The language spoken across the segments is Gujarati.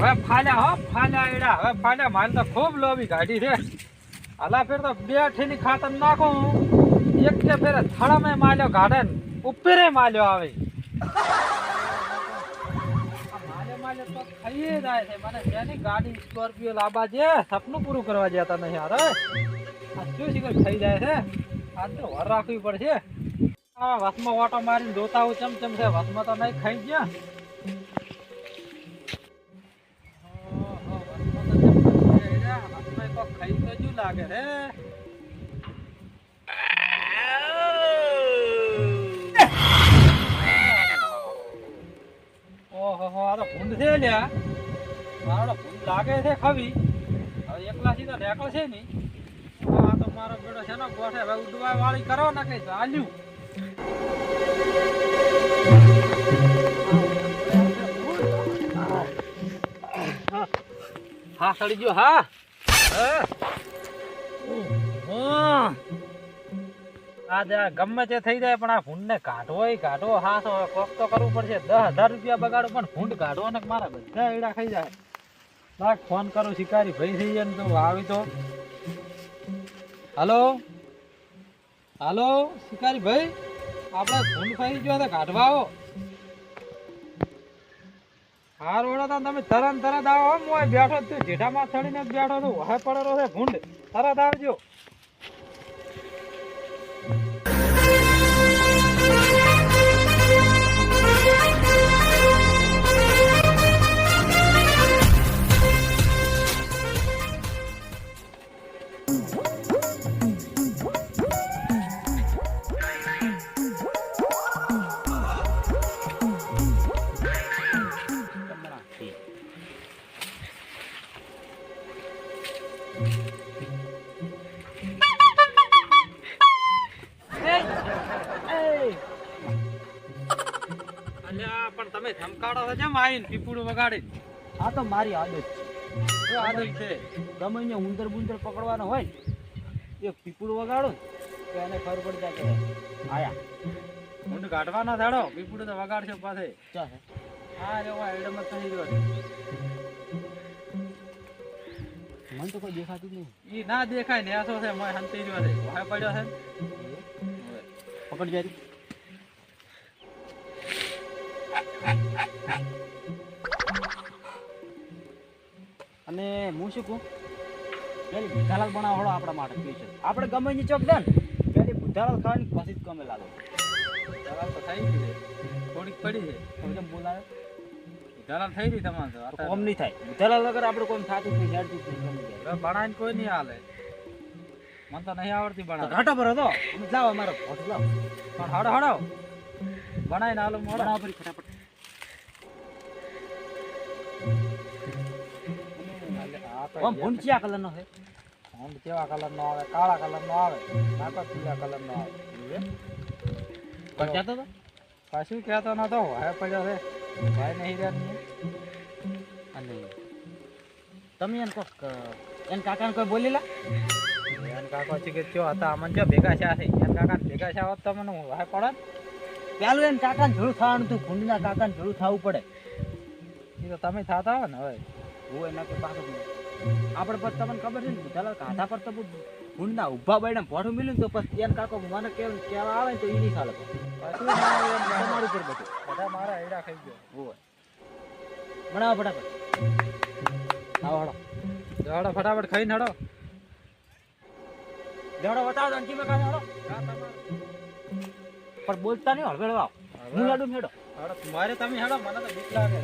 હવે ફાલ્યા, હો, ફાલ્યા એડા. હવે ફાલ્યા. મારે તો ખૂબ લોબી ગાડી છે. હાલા ફેર તો બે ઠેલી ખાતર નાખું. એક કે ફેર થડામાં માલ્યો ગાર્ડન ઉપરે માલ્યો આવે. આ ખાઈએ જાય છે. મને જેની ગાડી સ્કોર્પિયો લાવવા છે? સપનું પૂરું કરવા જતા નહીં યાર આ શું શીખર થઈ જાય છે? આજ તો વર રાખવી પડશે. આ વસમાં ઓટો મારીને જોતા હું છે. વસમાં તો નહીં ખાઈ ગયા. ઓહો આ તો ભૂંડ છે લ્યા મારો ભૂંડ લાગે છે ખવી હવે એકલા સીધા ઢેકળ છે નહીં આ તો મારો બેડો છે ને ગોઠે હવે વાળી કરો ને કઈ ચાલ્યું હા. સડી ગયો હા. હા આ આ ગમે તે થઈ જાય, પણ આ ભૂંડને કાઢવો ય કાઢવો. હા, તો કોક તો કરવું પડશે. દસ હજાર રૂપિયા બગાડો, પણ ભૂંડ કાઢવો ને મારા બધા એડા ખાઈ જાય. લાગ ફોન કરું, શિકારી ભાઈ થઈ જાય ને તો આવી તો. હાલો? હાલો, શિકારી ભાઈ? આપણે ભૂંડ ખાઈ ગયો કાઢવા આવો. હાર ઓળા તમે તરત તરત આવો હો, હું બેઠો તું જેઠામાં ચડીને બેઠો છું. હવે પડેલો છે ભૂંડ. તરત આવજો. પણ તમે ધમકાડો છો કેમ આવીને પીપુડું વગાડી આ તો મારી આદત છે આદત છે ગમે ને ઉંદર બુંદર પકડવાનો હોય એક પીપળું વગાડો તો એને ખબર પડી જાય કે આયા ઊંડ કાઢવાના થાડો પીપુડું તો વગાડશે પાસે હા રે વા થઈ ગયો મને તો કોઈ દેખાતું નહીં. ઈ ના દેખાય ને આસો છે મોય હંતી જો છે ભાઈ પડ્યો છે. પકડ જાય અને હું શું કહું? પેલી બુધાલાલ બનાવડો આપણા માટે સ્પેશિયલ આપણે ગમે ની ચોક દે ને પેલી ભૂતાલાલ ખાવાની પછી જ ગમે લાગે. ભૂતાલાલ તો થઈ ગઈ છે. થોડીક પડી છે. તો બોલાવે. દલાલ થઈ રહી તમારે તો. કોમ નહીં થાય. દલાલ વગર આપણે કોમ થતું નહીં હેડતું નહીં કોઈ નહીં હાલે. મને તો નહીં આવડતી ભણા ઘાટો પર હતો. અમે અમારો ફોટો લાવો પણ હડો હડો. બનાવીને હાલો મોડા. ફરી ફટાફટ. ઓમ તો કલર નો છે? ઓમ કેવા કલર નો આવે? કાળા કલર નો આવે? ના પીળા કલર નો આવે. પણ કહેતો તો? પાછું કહેતો નતો. હે પડ્યો છે. ભાઈ નહીં રહ્યા અને તમે એને કોક એને કાકાને કોઈ બોલેલા એન કાકો છે કે ચો હતા અમન જો ભેગા છે છે? એન કાકા ભેગા છે આવત તો હું વાહે પડે પેલું એને કાકાને જોડું થવાનું હતું ગુંડના કાકાને જોડું થવું પડે. એ તો તમે થતા હો ને હવે. હું એના કે પાછું આપણે પછી તમને ખબર છે ને ચાલો કાંઠા પર તો ભૂંડના ઊભા બળીને ભોઠું મિલ્યું ને તો પછી એને કાકો મને કેવું કેવા આવે ને તો એ નહીં ચાલે. ના ના. તમારું પર બધું. બધા મારા હેડા ખાઈ ગયો. હોય બનાવો ફટાફટ. આવો હડો. દોડો ફટાફટ ખાઈને હડો. દોડો બતાવો તો મેં કાઢો હડો. પણ બોલતા નહીં હળવેળવા આવો. હું લાડુ મેળો. હડો મારે તમે હડો મને તો બીક લાગે.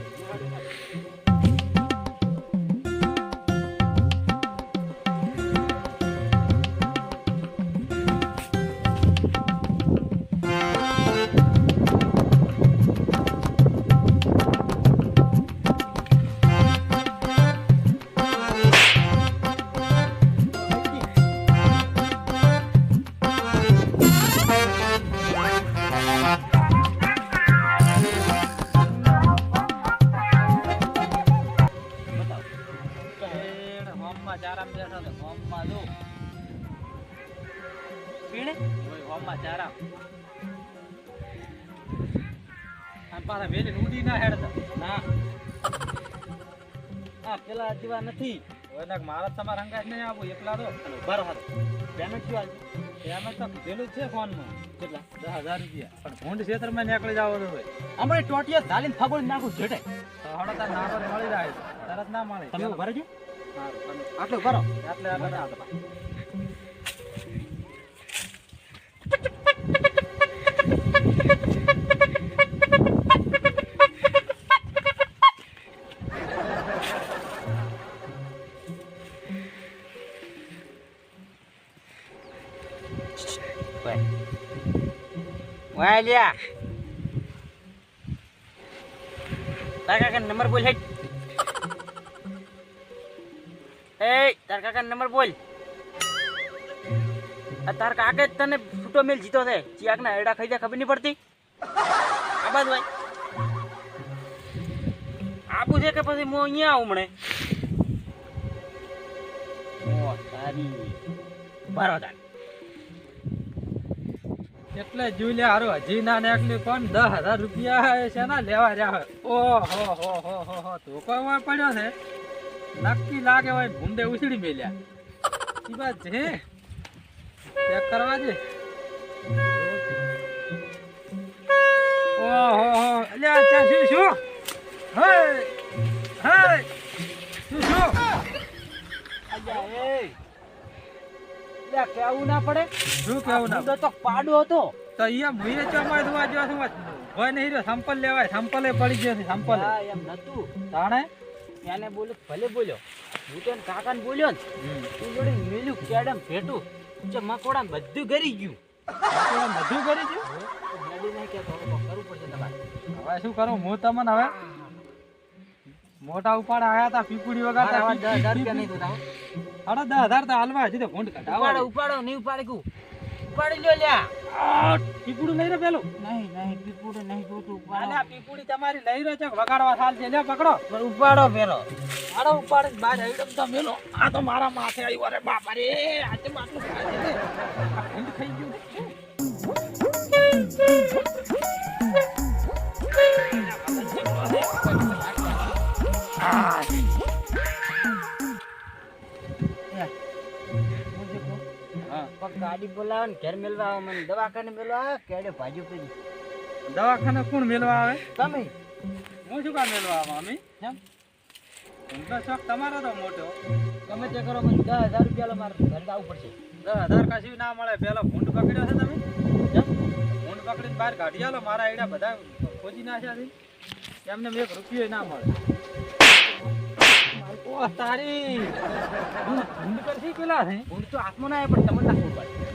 પીણે? હોમમાં ચારામ આ પાછા વેલી ઉડી ના હેડતા. ના. પેલા જેવા નથી. ઓય મારા તમારા હંગાત નહીં આવું એકલા તો અને ઊભા રહો. પેમેન્ટ હાલશે? એમાં તો કીધેલું છે ફોનમાં. કેટલા? દસ હજાર રૂપિયા. પણ ભૂંડ ક્ષેત્રમાં નીકળી જાવ તો ભાઈ. હમણાં ટોટિયા ઝાલીને ફાગોળી નાખું જેટે હળો તાર નાગર મળી જાય. તરત ના મળે. તમે ઊભા રહેજો. અને આટલું ઊભા રહો આટલે વાય લ્યા. તાર કાકા નંબર બોલ હેડ. એ, તાર કાકા નંબર બોલ. તાર કાકે તને છૂટો મેલ જીતો છે. ચિયાક ના એડા ખાઈ જાય ખબર નહીં પડતી. આ બાદ ભાઈ આબુ છે કે પછી હું અહીંયા આવું ઓ, તારી. બરોબર. એટલે જુલ્યા હારું, હજી ના નીકળી પણ દસ હજાર રૂપિયા છે ને, લેવા રહ્યા હોય. ઓ હો હો હો હો હો ધોકો પડ્યો છે. નક્કી લાગે હોય ભૂંડે ઉછળી મેલ્યા. ઈ વાત ચેક કરવા દે. ઓ હો એટલે આ શું શું? હે! લ્યા કેવું ના પડે. શું કેવું ના તો પાડો હતો. તો અહીંયા મુઈએ ચોમાય ધોવા જો છું હોય નહીં રહ્યો સંપલ લેવાય સંપલે પડી ગયો છે સંપલ હા, એમ નતું. તાણે એને બોલ ભલે બોલ્યો. હું તો કાકાને બોલ્યો ને તું જોડે મેલ્યું કેડમ ભેટું. જે મકોડા બધું ગરી ગયું. બધું કરી ગયું? નડી નહીં કે કરવું પડશે તમારે. હવે શું કરું? હું તમને હવે મોટા ઉપાડ આયા તા પીપુડી આવા દસ હજાર નહીં દેતા હો. અરે દસ હજાર તો હાલવા હજી તો ભૂંડ ઉપાડો ઉપાડો નહીં ઉપાડે કું. ઉપાડી લ્યો લ્યા. પીપુડું નહીં રે પેલું? નહીં નહીં પીપુડે નહીં જોતું અલ્યા પીપુડી તમારી લઈ રહ્યો છે વગાડવા સાલ છે. લે પકડો. પણ ઉપાડો પેલો. આડો ઉપાડ. બાર આઈડમ તો મેલો. આ તો મારા માથે આવ્યો અરે બાપ રે. આજે માટલું ખાઈ દે ખાઈ ગયું. ગાડી બોલાવે ને ઘેર મેલવા આવે મને દવાખાને મેલવા આવે કેડે ભાજી પડી. દવાખાને કોણ મેળવા આવે? તમે. હું શું કામ મેળવા આવે અમે? કેમ? ધંધો શોખ તમારો તો મોટો. તમે તે કરો મને દસ હજાર રૂપિયા મારે ઘર આવવું પડશે. દસ હજાર કશું ના મળે. પેલો ભૂંડ પકડ્યો છે તમે? ભૂંડ પકડીને બહાર કાઢી આલો મારા આઈડા બધા ખોજી નાખ્યા છે. એમને એક રૂપિયો ના મળે. તારી. ભૂંડ કરશી પેલા છે ઊંડ તો હાથમાં ના આવે પણ તમને ના ખબર પડે.